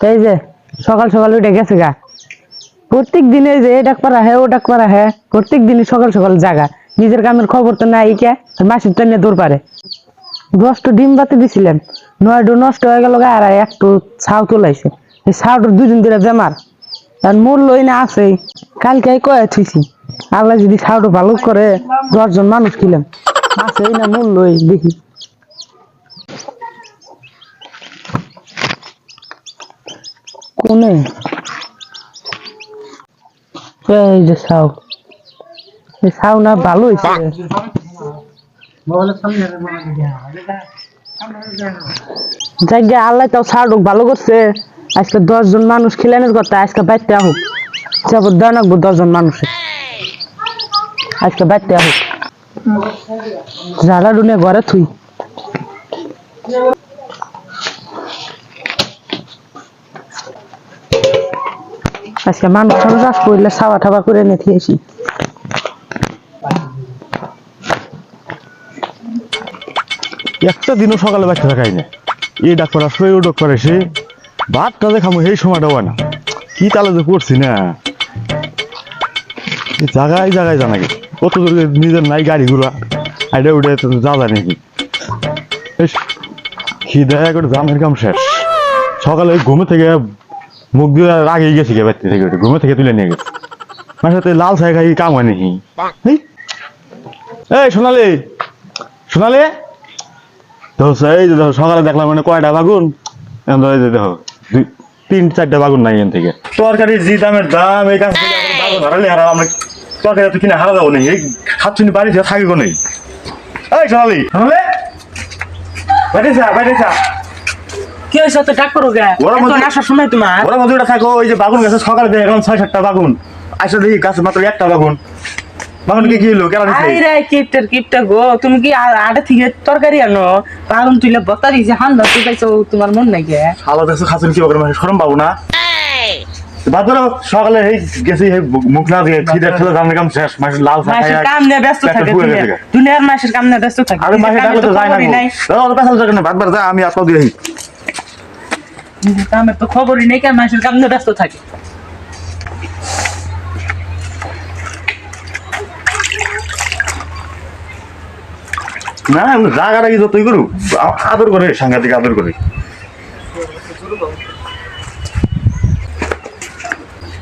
এই যে, সকাল সকাল উঠে গেছে গা। প্রত্যেক দিনে যে এটা করা হ্যাঁ ওটা করা হ্যাঁ প্রত্যেক দিনই সকাল সকাল জাগা। নিজের কামের খবর তো নাই কে মাসির টাইনে দৌড় পারে। দশটা ডিম বাতি দিছিলাম নয়টো নষ্ট হয়ে গেল আর একটু ছাউ তোলাইছে এই ছাউটার দুদিন ধরে বেমার। আর মোর লই না আছে কালকে কয়ে থুইছি, আল্লাহ যদি ছাউটা ভালো করে দশজন মানুষ খিলাম। আছে না মোর লই, দেখি। কোনে এই যে ছাউ এই ছাউ না, ভালো হয়েছে। জায়গা আল্লাহ তাও ছাড়ুক ভালো করছে। আজকে দশ জন মানুষ খিলানোর কথা, আজকে বাইতে হোক যাব দেওয়া দশজন মানুষের আজকে বাইতে হোক ঝাড়া ডুনে ঘরে থুই। আজকে মানুষ সব চাষ করলে সাবা ঠাবা করে নিতে আসি। একটা দিনও সকালে বাচ্চা থাকাই না। এই ডাক্তার আসবে ও ডাক্তার এসে ভাতটা যে খামো সেই সময়টা হয় না। কি তালে যে করছি না। এই জায়গায় জায়গায় জানা গে কত নিজের নাই গাড়ি ঘোড়া আইডা উঠে যা নাকি? বেশ খিদে করে জামের কাম শেষ। সকালে ঘুমে থেকে মুখ দিয়ে আগে গেছি গে বাড়ি থেকে ঘুমে থেকে তুলে নিয়ে গেছে। আমার সাথে লাল ছাই খাই কাম হয় নাকি? এই, সোনালি সোনালি দেখো এই দেখো সকালে দেখলাম মানে কয়টা বাগুন? এখন যে দেখো দুই তিন চারটা বাগুন নাই এখান থেকে। তরকারির যে দামের দাম এই কাছে বাগুন হারালে হারা তরকারি তো কিনে হারা যাব নেই এই খাচ্ছুনি বাড়ি থেকে থাকিব নেই এই সোনালি সোনালি বাইরে যা বাইরে যা। কি হয়েছে? তো ডাক করো গে। এখন আসার সময় তোমার। ওরা থাকো ওই যে বাগুন গাছে সকালে দেখলাম ছয় সাতটা বাগুন। আসলে দেখি গাছে মাত্র একটা বাগুন। বাগুন কি কি হলো? কেন আই কিপটার কিপটা গো। তুমি কি আ- থেকে তরকারি আনো? বাগুন তুইলে বতা দিয়েছে হান ধরতে পাইছো তোমার মন নাই গে। হালা দেখছ খাচ্ছুনি কি বাগুন সরম পাবো না? বাদ সকালে এই গেছি এই মুখ না দিয়ে খিদে ঠেলে জানলে কাম শেষ মাসের লাল মাসের কাম নিয়ে ব্যস্ত থাকে। দুনিয়ার মাসের কাম নিয়ে ব্যস্ত থাকে আরে মাসে নিজের তো যায় না পেছাল থাকে যা আমি কামের তো খবরই নেই কেন মাসের কাম নিয়ে ব্যস্ত থাকে? না রাগারাগি যতই করু আদর করে সাংঘাতিক আদর করে।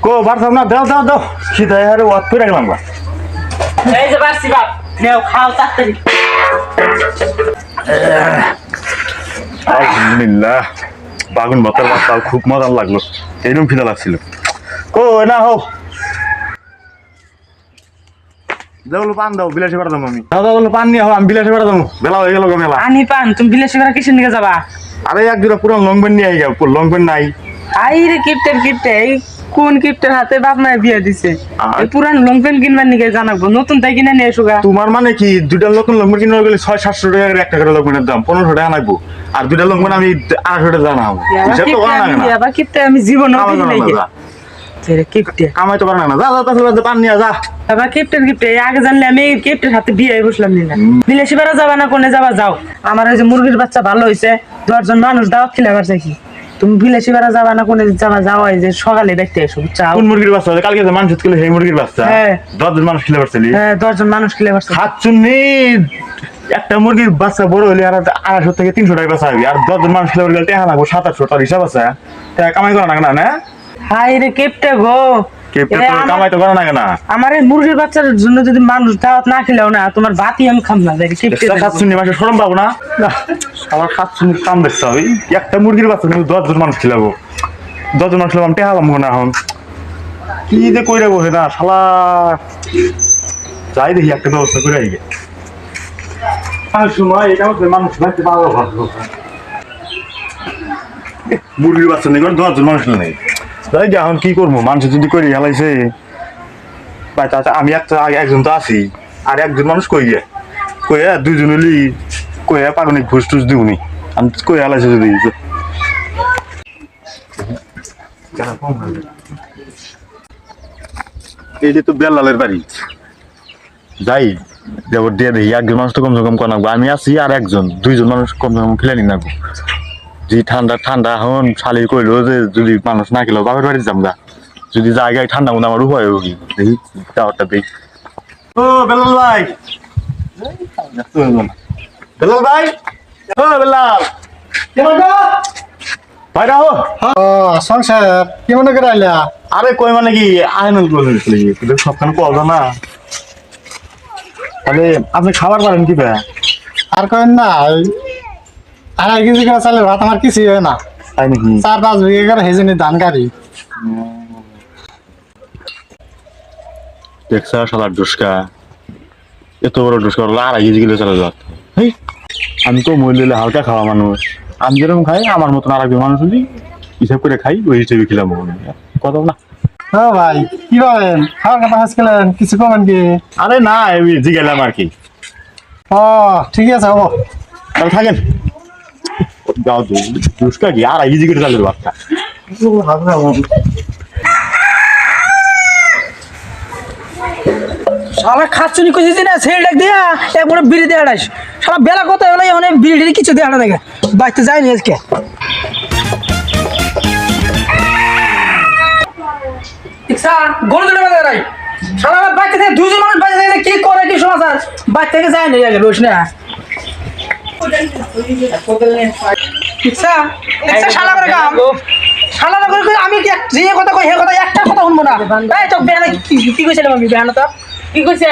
কো বাড়তাম না দাও দাও দাও। খিদে আরে ওয়াত করে রাখলাম বা এই যে বাসি বাপ। নেও খাও তাড়াতাড়ি। আলহামদুলিল্লাহ। বাগুন ভাতার বাচ্চা খুব মজা লাগল। এইরকম ফিদা লাগছিল। কো না হোক। দেবলো পান দাও বিলাসে বেড়া দাম আমি। দাদা বলো পান নিয়ে আমি বিলাসে বেড়া দাম বেলা হয়ে গেল গো মেলা। আনি পান তুমি বিলেসে করে কিসের নিয়ে যাবা? আরে এক দুটা পুরো লং প্যান্ট নিয়ে আই লং প্যান্ট নাই। আই রে কিপটের কিপটে কোন কিপটের হাতে বাপ মায়ের বিয়ে দিছে? এই পুরান লং প্যান্ট কিনবার নিকে জানাব নতুন তাই কিনে নিয়ে এসো গা তোমার মানে কি নতুন লং পেন কিনে গেলে ছয় সাতশো টাকা করে একটা করে লং পেনের দাম পনেরোশো টাকা নাকবো আর লং পেন আমি আড়াইশো টাকা জানাব। হিসাব তো করা লাগে না। কিপটে আমি জীবন। কিপটে। তো না যা যা তাহলে পান নিয়ে যা। কিপটের কিপটে। আগে জানলে আমি কিপটের হাতে বিয়ে বসলাম নি বিলেসি যাবা না কোনে যাবা যাও। আমার ওই যে মুরগির বাচ্চা ভালো হয়েছে দশজন মানুষ দাওয়াত খেলে আবার চাইছি। তুমি বিলেসি বেড়া যাবা না কোনে যাবা যাওয়া যে সকালে দেখতে এসো চাও কোন মুরগির বাচ্চা? কালকে যে মানুষ ছিল সেই মুরগির বাচ্চা? হ্যাঁ। দশজন মানুষ খেলে পারছিলি? হ্যাঁ দশজন মানুষ খেলে আবার খাচ্ছুনি? একটা মুরগির বাচ্চা বড় হলে আর আড়াইশো থেকে তিনশো টাকা বাচ্চা হবে। আর দশজন মানুষ খেলে পারলে টেহা লাগবো সাত আটশো টাকার হিসাব আছে। টাকা কামাই করা না না? হাই রে কেপটা গো। কামাই তো করা লাগে না আমার এই মুরগির বাচ্চার জন্য যদি মানুষ দাওয়াত না খেলেও না তোমার ভাতই আমি খাম না দেখি খাচ্ছুনি মাসে সরম পাবো না? আমার কাম দেখতে হবে একটা মুরগির বাচ্চা কিন্তু দশজন মানুষ খেলাবো। দশজন মানুষ খেলাম টেহা লাম না এখন। কি যে কইরা বসে না শালা। যাই দেখি একটা ব্যবস্থা করে আর সময় এটা হচ্ছে মানুষ বাড়তে পারব ভালো। মুরগির বাচ্চা নেই করে দশজন মানুষ নেই। তাই এখন কি করব? মানুষ যদি করি হেলাইছে, ভাই, তাতে আমি একটা একজন তো আছি, আর একজন মানুষ কই গে? কইয়া দুজন হলি কইয়া পাগনি ঘুষ টুস দিউনি আমি কই হেলাইছে যদি? এইটা তো বেলালের বাড়ি। যাই, দেবর দিয়ে দেখি, একজন মানুষ তো কমসে কম কনাকবো আমি আছি আর একজন, দুইজন মানুষ কমসে কম খেলে নি নাকবো যে ঠান্ডা ঠান্ডা এখন শালি কইলো যে যদি মানুষ না খেলো বাপের বাড়ি যাম গা। যদি জায়গায় ঠান্ডা মতো আমার উপায় হোক দেখি টাওয়ারটা দেখি। ও বেলাল ভাই। বেলাল ভাই? ও বেলাল। ভাই রাহো সংসার কি মনে করে আইলা? আরে কই মানে কি আয়নন বলে সবখানে পাওয়া না। তাহলে আপনি খাবার পারেন কি ভাই? আর কেন না আড়াই কেজি করে চালের ভাত আমার কিছুই হয় না। তাই নাকি? চার পাঁচ বিঘে করে হেজনি ধান গাড়ি দেখছা শালার ডুসকা এত বড় ডুসকা হলো আড়াই কেজি কিলো চলে যাত হেই, আমি তো মহিলা হালকা খাওয়া মানুষ। আমি যেরকম খাই আমার মতন আর একজন মানুষ যদি হিসাব করে খাই ওই হিসেবে খেলাম কথা না। ও ভাই কি বলেন? খাওয়ার কথা হাস খেলেন কিছু কমেন কি? আরে না জিগেলাম আর কি। ও ঠিক আছে হব। তাহলে থাকেন। কইছিস না ডাক দিয়া বিড়ি দিয়ে বেলা কত হলো অনেক বিড়ি কিছু দিয়ে আড়া দেখে। বাইতে যায়নি আজকে। বাইতে দুজন মানুষ বাইতে কি করে কি সমাচার? বাইর থেকে যায়নি আগে রোজ না আমি যে কথা কই হে কথা একটা কথা শুনব না। এই তো বেহানা কি কি কইছিলাম আমি বেহানা তো? কি কইছে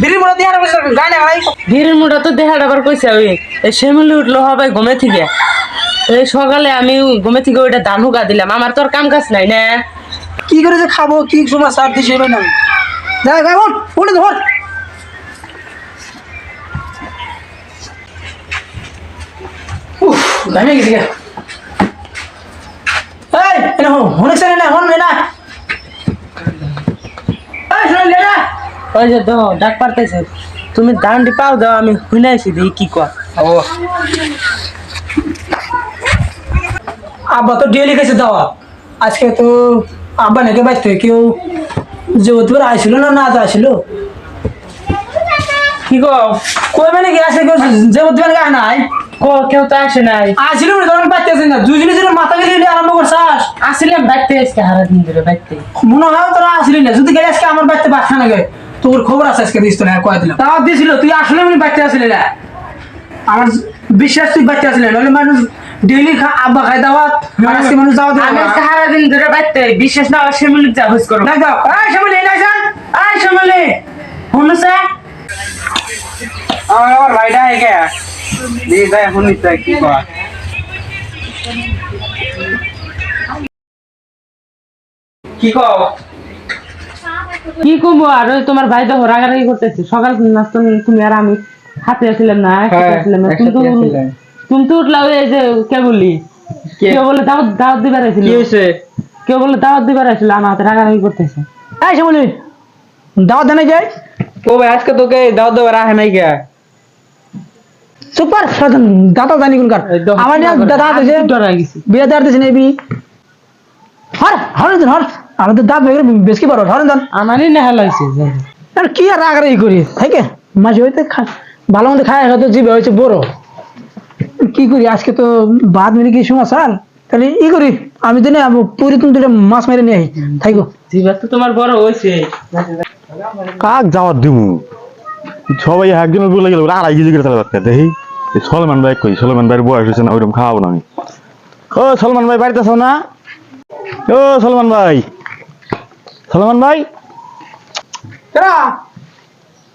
বিড়ির মধ্যে দিয়ে আড়া গায় না গায় ভিড়ের মুড়া তো দেখাটা আবার কইছে ওই এই শ্যামলি উঠল হবে ঘুমে থেকে এই সকালে আমি ঘুমে থেকে ওইটা ধান হুকা দিলাম আমার তো আর কাম কাজ নাই না। কি করে যে খাব কি সময় সার দিছে না। যাই উঠে ধর উফ ঘামে গেছি গে এই এনে হন হন এসে না হন না এই শুনে লে না ওই যে দাও ডাক পারতেছে তুমি ধানটি পাও দাও আমি শুনে আছি দেখি কি কর ও আব্বা তো ডেলি গেছে দাওয়া আজকে তো আব্বা নাকি বাঁচতে কেউ যে অতিবার আসছিল না না তো আসছিল কি গো কই মানে কি আসে কেউ যে অতিবার গায় নাই কো কেউ তো আসে নাই। আসছিল না তখন বাঁচতে আসে না দুজনে যেন মাথা গেলে আরম্ভ করছাস। আসিলাম বাইতে আজকে হারা দিন ধরে বাইতে। মনে হয় তোরা আসলি না যদি গেলে আজকে আমার বাড়িতে বাচ্চা না গে তোর খবর আছে আজকে দিস তো না কয়ে দিলাম। তাও দিছিল তুই আসলে আমি বাড়িতে আসলি না। আমার বিশ্বাস তুই বাড়িতে আসলি না নাহলে মানুষ ডেইলি আব্বা খাই দাওয়াত আজকে মানুষ দাওয়াত আমি না। আজকে হারা দিন ধরে বাইতে বিশেষ না শ্যামলি যা হুস করো। ডাক দাও। এই শ্যামলি এই যান এই শ্যামলি শুনো স্যার আমার ভাইটা একে দিয়ে যায় এখন নিতে কি কর? কি কর কি করব আর তোমার ভাই তো রাগারাগি করতেছে। সকাল নাস্তা তুমি আর আমি হাতে আসছিলাম না আসছিলাম না। তুমি তো তুমি তো উঠলা ওই যে কে বললি? কেউ বলে দাওয়াত দাওয়াত দিবার আসছিল কেউ বলে দাওয়াত দিবার আসছিল আমার হাতে রাগারাগি করতেছে। এই শ্যামলি দাওয়াত দেনে যাই ও ভাই আজকে তোকে দাও দাও রাহে নাই কে সুপার সাধন দাদা জানি কোনকার। আমার দাদা আছে ডরা গেছি। বিয়ে দাঁড় দিছে নেবি। হর হর দিন হর। আমাদের দাঁত বের বেশি পারো হর দেন আমারই নেহা লাগছে আর কি আর আগ্রহী করি থাকে মাঝে হইতে খা- ভালো মন্দ খায় হয়তো জিবে হয়েছে বড়। কি করি আজকে তো বাদ মেরে কি সমাচার? তাহলে ই করি আমি তো না পুরি তুমি দুটো মাছ মেরে নিয়ে আই থাইকো জিবার তো তোমার বড় হয়েছে। কাক যাওয়ার দিমু? সবাই একজনের বলে গেল আড়াই কেজি করে ভাত খাই দেখি। সলমান ভাই কই? সলমান ভাইয়ের বয়স হয়েছে না ওইরকম খাওয়াবো না আমি। ও সলমান ভাই বাড়িতে আছো না? ও সলমান ভাই। সলমান ভাই?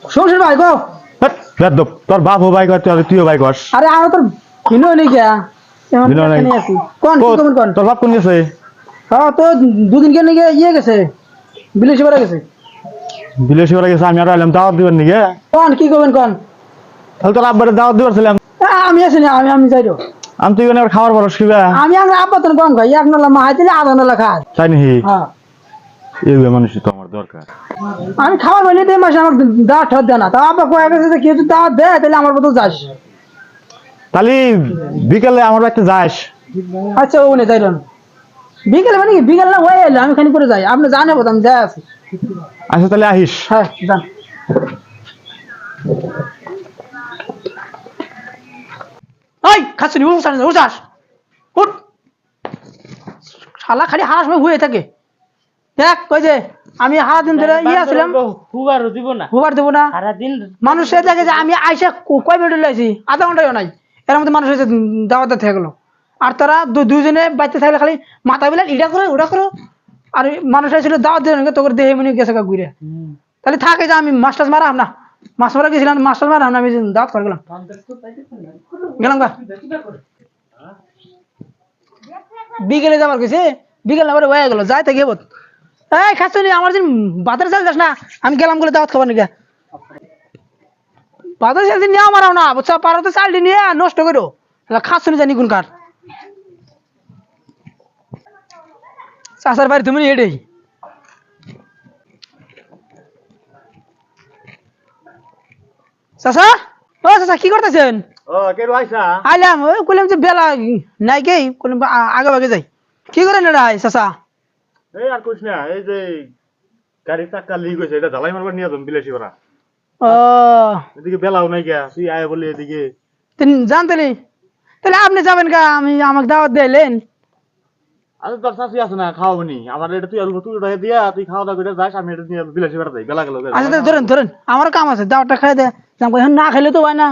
সংসার ভাই গো। দপ, তোর বাপ ভাই কর তুই- তুইও ভাই কর। আরে আমার তোর কিনো নেই। কোন কোন? তোর বাপ কোন গেছে? হ্যাঁ তো দুদিন কেন ইয়ে গেছে। বিলেসি বেড়া গেছে। বিলেশি ওরা গেছে আমি আর আইলাম দাওয়াত দিবার নিগে কোন কি করবেন কোন? তাহলে তোর আব্বারে দাওয়াত দিবার ছিলাম। আমি আছি না আমি আমি যাই আমি তুই বরস কিবা? আমি আমার আব্বা কম খাই এক নলা মাহাই দিলে আধা নলা তাই নাকি? হ্যাঁ। এই মানুষই তো আমার দরকার। আমি খাবার বানিয়ে দিয়ে মাসে আমার দাওয়াত ঠত দেয় না। তা আব্বা কয়ে গেছে যে কেউ যদি দাওয়াত দেয় তাহলে আমার মতো যাস। তাহলে বিকেলে আমার বাড়িতে যাস। আচ্ছা ও নে যাইলাম। বিকেল মানে কি? বিকেল না হয়ে এলে আমি খানি করে যাই। আপনি জানে বোধ আমি যাই আছি। আচ্ছা তাহলে আহিস। হ্যাঁ যান। উঠাস উঠাস উঠ শালা খালি সময় হয়ে থাকে। দেখ কই যে আমি হারা দিন ধরে ইয়ে আসলাম হুবারও দিব না। হুবার দেবো না। সারাদিন মানুষে দেখে যে আমি আইসা ক- কয় মিনিট লাইছি আধা ঘন্টাও নাই। এর মধ্যে মানুষ এসে দাওয়াতে থেকে গেলো। আর তারা দুজনে বাচ্চা থাকলে খালি মাথা বিলাল ইটা করো ওটা করো। আর মানুষ এসেছিল দাওয়াত দিলেন তোর দেহে মনে গেছে ঘুরে। তাহলে থাকে যে আমি মাস্টার মারাম না। মাছ মারা গেছিলাম মাস্টার মারাম না আমি দাওয়াত করে গেলাম। গেলাম গা। বিকেলে যাবার কইছে বিকেল আবার হয়ে গেল যাই থেকে বোধ এই খাচ্ছ আমার দিন বাজারে চাল যাস না আমি গেলাম বলে দাওয়াত খাবার নাকি? বাজারে চাল নিয়ে আমারও না বুঝছা? পারো তো চালটি নিয়ে নষ্ট করো। খাচ্ছ জানি কোন কার। চাষার বাড়ি তুমি এটাই চাষা ও চাষা কি করতেছেন? আইলাম ওই কইলাম যে বেলা নাই কে কইলাম আগে ভাগে যাই। কি করেন এটা চাষা এই আর কইছ না এই যে গাড়ি চাক্কা লিক হয়েছে এটা ঢালাই মারবার নিয়ে যাম বিলাসী করা ও। এদিকে বেলাও নাই গা তুই আয় বলি এদিকে। তিনি জানতেনি তাহলে আপনি যাবেন কা আমি আমাকে দাওয়াত দিলেন আরে তোর শাশি আছে না খাওয়াবো নি। আমার এটা তুই তুই দিয়া তুই খাওয়া দাওয়া করে যাস আমি এটা নিয়ে বিলাসী করা যাই বেলা গেল আচ্ছা ধরেন ধরেন আমার কাম আছে খাই দে। কই, না খাইলে তো হয় না।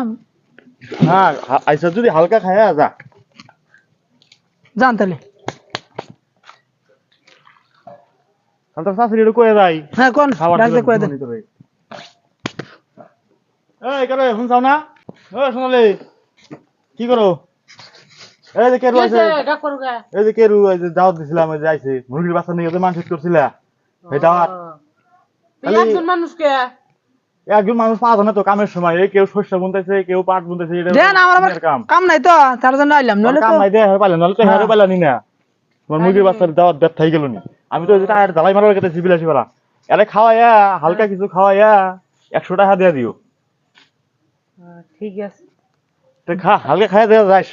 হ্যাঁ আইসা যদি হালকা খায়া যা। জান তাহলে। তোর শাশুড়ি এটা কয়ে যাই হ্যাঁ কোন? ডাকতে কয়ে দেন এই শুনছাও না? ও শোনালে কি করো? এই যে কেরু আছে এই যে কেরু এই যে দাওয়াত দিছিলাম এই যে আইছে। মুরগির বাচ্চা নিয়ে যে মানসিক করছিলা এই দাওয়াত। একজন মানুষকে? একজন মানুষ পাওয়া না তো কামের সময়। এই কেউ শস্য বুনতেছে কেউ পাট বুনতেছে এটা দেন আমার আবার দিনের কাম। কাম নাই তো তার জন্য আইলাম। আমার নইলে কাম তো নাই দেয় পাইলে নাহলে তো হেরে পাইলানি না। তোমার মুরগির বাচ্চার দাওয়াত ব্যর্থ হয়ে গেল নি। আমি তো এটা জ্বালাই মারার কেটে বিলাসী বেলা। এরে খাওয়াইয়া হালকা কিছু খাওয়াইয়া একশো টাকা দিয়ে দিও। ঠিক আছে। খা হালকা খাই দেওয়া যাস।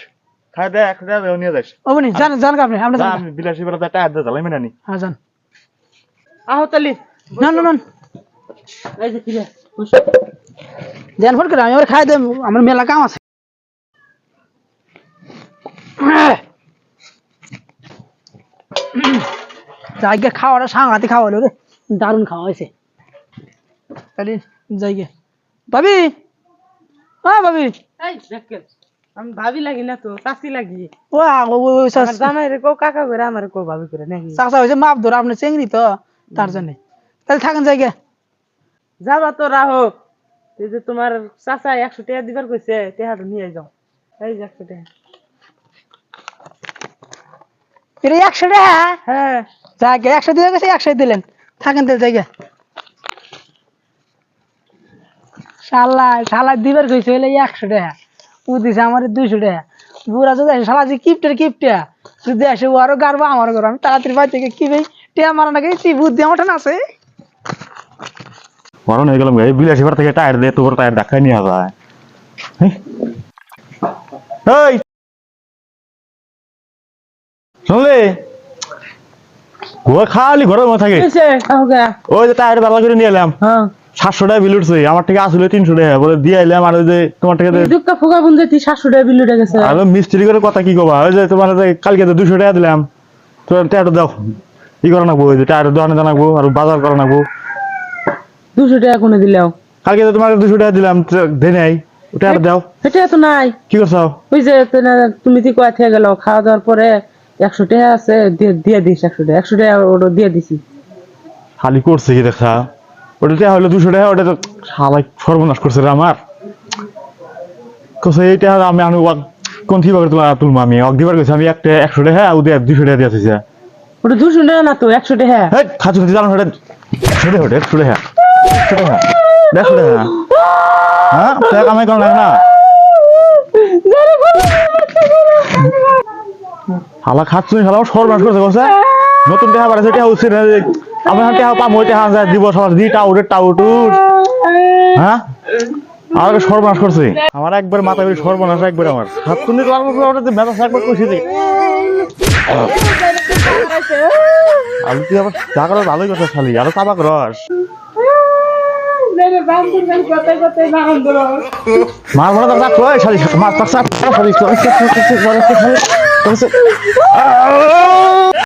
একশো টাকা দেওয়া নিয়ে যাস। ও বনি জান জান আপনি আপনি জান। আমি বিলাসী মেনে নি হ্যাঁ জান। আহো তালি। না না না এই যে কিরে দেন ফোন করে আমি আবার খাই দেব আমার মেলা কাম আছে। খাওয়াটা সাংঘাতি খাওয়া হলো রে দারুণ খাওয়া হয়েছে। তাহলে যাইগে ভাবি? হ্যাঁ ভাবি। এই আমি ভাবি লাগি না তো চাষি লাগি। ও ও- জামাই রে কো কাকা করে আমার কো ভাবি করে নাকি। চাচা হয়েছে মাপ ধরো আপনি চেংড়ি তো তার জন্য। তাহলে থাকেন জায়গা যাবা তো রাহো। এই যে তোমার চাচা একশো টাকা দিবার কইছে টেহাটা নিয়ে যাও। এই যে একশো টাকা। এটা একশো টাকা? হ্যাঁ। জায়গা একশো দিয়ে গেছে একশো দিলেন। থাকেন তাহলে জায়গা শালা শালা দিবার কইছে হলে একশো টাকা। ও দিছে আমার দুইশো টাকা। বুড়া শালা যে কিপটের কিপটা। যদি আসে ও আরও গারবো আমার ঘর আমি তাড়াতাড়ি বাড়ি থেকে কি ভাই টিয়া মারা না গেছি বুদ্ধি আমার আছে। বরং হয়ে গেলাম এই বিলাসী বেলা থেকে টায়ার দিয়ে তোর টায়ার নিয়ে যায়। এই শুনলে ও খালি ঘরের মধ্যে থাকে। ওই যে টায়ার বেলা করে নিয়ে এলাম। হ্যাঁ। সাতশো টাকা বিল উঠছে আমার থেকে আসলে তিনশো টাকা। বলে দিয়ে এলাম আর ওই যে তোমার থেকে যে- দুঃখা ফুকা বুনতে তুই সাতশো টাকা বিল উঠে গেছে। আর মিস্ত্রি করে কথা কি কবা? ওই যে তোমার কালকে তো দুশো টাকা দিলাম। তো টায়ারটা দাও। কি করে নাকবো ওই যে টায়ার দোকানে জানাব আর বাজার করে নাকবো। দুশো টাকা কোনে দিলাও? কালকে তো তোমার দুশো টাকা দিলাম দে নাই। টায়ারটা দাও। সেটা তো নাই। কি করছ? ওই যে তুমি তুই কোয়া থেকে গেল খাওয়া দাওয়ার পরে একশো টাকা আছে দিয়ে দিয়ে দিস একশো টাকা। একশো টাকা ওটা দিয়ে দিছি। খালি করছে কি দেখা? ওটা টাকা হলো দুশো টাকা ওটা তো সর্বনাশ করছে রে আমার। কোসে এই টাকা আমি আমি কোন করে তোমার তুলবো আমি? গেছি আমি একটা একশো টাকা ও দিয়ে দুশো টাকা দিয়ে আসিছে ওটা দুশো টাকা না তো একশো টাকা। হেই খাচ্ছ জানো ওটা একশো টাকা ওটা একশো টাকা। একশো টাকা দেড়শো টাকা। হ্যাঁ টাকা কামাই করা লাগে না। হালা খাচ্ছ হালা সর্বনাশ করছে বসে নতুন টাকা উঠছে আমি এখন টাকা পাবো ওই টাকা দিব সবার দি টাউটের টাউটুর হ্যাঁ আমার সর্বনাশ করছে আমার একবার মাথা বেশি সর্বনাশ একবার আমার হাত তোমার মতো ওটাতে মেজাজ একবার কষে দিই আমি তুই আবার যা করো ভালোই কথা শালি আরও তাবাক রস মার মনে তো শালি মার